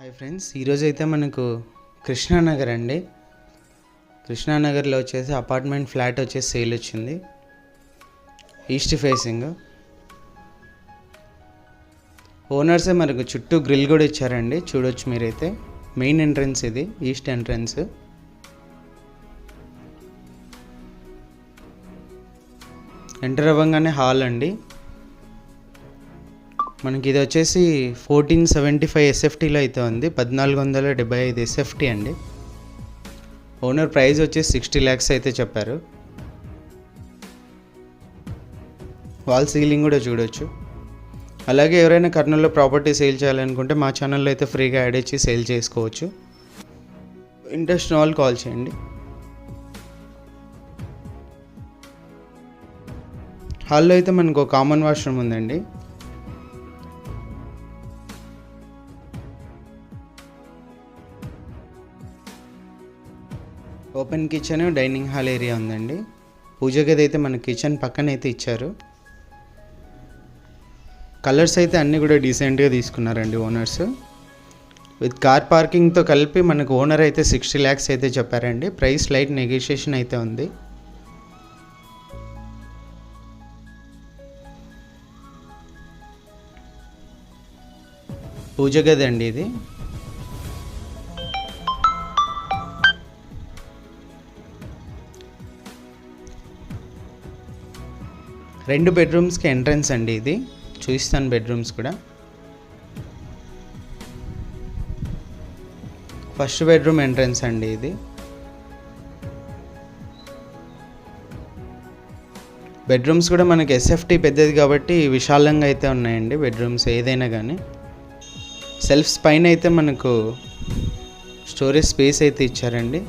Hi friends ఈరోజు అయితే మనకు కృష్ణానగర్ అండి. కృష్ణానగర్లో వచ్చేసి అపార్ట్మెంట్ ఫ్లాట్ వచ్చేసి సేల్ వచ్చింది. ఈస్ట్ ఫేసింగ్ ఓనర్సే మనకు చుట్టూ గ్రిల్ కూడా ఇచ్చారండి. చూడొచ్చు మీరైతే. మెయిన్ ఎంట్రన్స్ ఇది ఈస్ట్ ఎంట్రన్స్ ఎంటర్ అవ్వగానే హాల్ అండి. మనకి ఇది వచ్చేసి ఫోర్టీన్ సెవెంటీ ఫైవ్ ఎస్ఎఫ్టీలో అయితే ఉంది పద్నాలుగు వందల డెబ్బై ఐదు ఎస్ఎఫ్టీ అండి. ఓనర్ ప్రైస్ వచ్చేసి సిక్స్టీ ల్యాక్స్ అయితే చెప్పారు. వాల్ సీలింగ్ కూడా చూడొచ్చు. అలాగే ఎవరైనా కర్నూలులో ప్రాపర్టీ సేల్ చేయాలనుకుంటే మా ఛానల్లో అయితే ఫ్రీగా యాడ్ ఇచ్చి సేల్ చేసుకోవచ్చు. ఇంట్రెస్ట్ వాళ్ళు కాల్ చేయండి. హాల్లో అయితే మనకు ఒక కామన్ వాష్రూమ్ ఉందండి. Open kitchen dining hall area ఉందండి. పూజ గది అయితే మన కిచెన్ పక్కన అయితే ఇచ్చారు. కలర్స్ అయితే అన్నీ కూడా డీసెంట్గా తీసుకున్నారండి ఓనర్స్ విత్ కార్ పార్కింగ్తో కలిపి మనకు ఓనర్ అయితే సిక్స్టీ ల్యాక్స్ అయితే చెప్పారండి. ప్రైస్ లైట్ నెగోషియేషన్ అయితే ఉంది. పూజ గది అండి ఇది. రెండు బెడ్రూమ్స్కి ఎంట్రన్స్ అండి ఇది. చూపిస్తాను బెడ్రూమ్స్ కూడా. ఫస్ట్ బెడ్రూమ్ ఎంట్రన్స్ అండి ఇది. బెడ్రూమ్స్ కూడా మనకి ఎస్ఎఫ్టీ పెద్దది కాబట్టి విశాలంగా అయితే ఉన్నాయండి బెడ్రూమ్స్ ఏదైనా కానీ సెల్ఫ్స్ పైన అయితే మనకు స్టోరేజ్ స్పేస్ అయితే ఇచ్చారండి.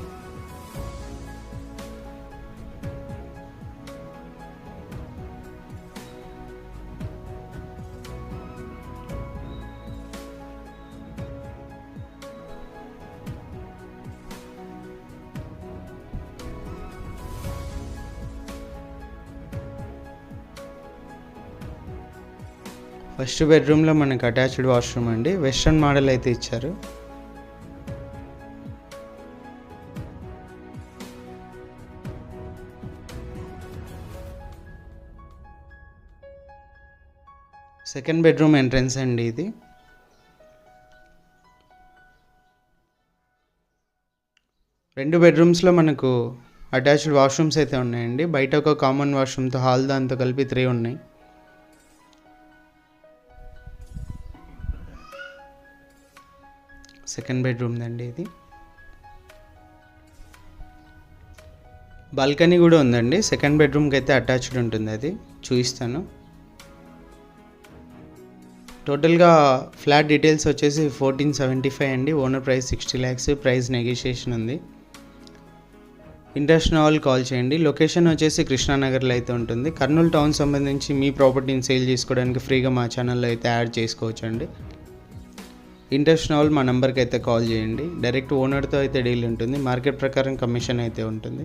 ఫస్ట్ బెడ్రూమ్లో మనకు అటాచ్డ్ వాష్రూమ్ అండి. వెస్ట్రన్ మోడల్ అయితే ఇచ్చారు. సెకండ్ బెడ్రూమ్ ఎంట్రన్స్ అండి ఇది. రెండు బెడ్రూమ్స్లో మనకు అటాచ్డ్ వాష్రూమ్స్ అయితే ఉన్నాయండి. బయట ఒక కామన్ వాష్రూమ్తో హాల్ దాంతో కలిపి త్రీ ఉన్నాయి. సెకండ్ బెడ్రూమ్ అండి ఇది. బాల్కనీ కూడా ఉందండి. సెకండ్ బెడ్రూమ్కి అయితే అటాచ్డ్ ఉంటుంది అది. చూపిస్తాను. టోటల్గా ఫ్లాట్ డీటెయిల్స్ వచ్చేసి ఫోర్టీన్ సెవెంటీ ఫైవ్ అండి. Owner price sixty lakhs. Price negotiation ఉంది. ఇంట్రెస్ట్ ఉన్న వాళ్ళు కాల్ చేయండి. లొకేషన్ వచ్చేసి కృష్ణానగర్లో అయితే ఉంటుంది. కర్నూలు టౌన్ సంబంధించి మీ ప్రాపర్టీని సేల్ చేసుకోవడానికి ఫ్రీగా మా ఛానల్లో అయితే యాడ్ చేసుకోవచ్చు అండి ఇంట్రెస్ట్ వాళ్ళు మా నెంబర్కి అయితే కాల్ చేయండి. డైరెక్ట్ ఓనర్తో అయితే డీల్ ఉంటుంది. మార్కెట్ ప్రకారం కమిషన్ అయితే ఉంటుంది.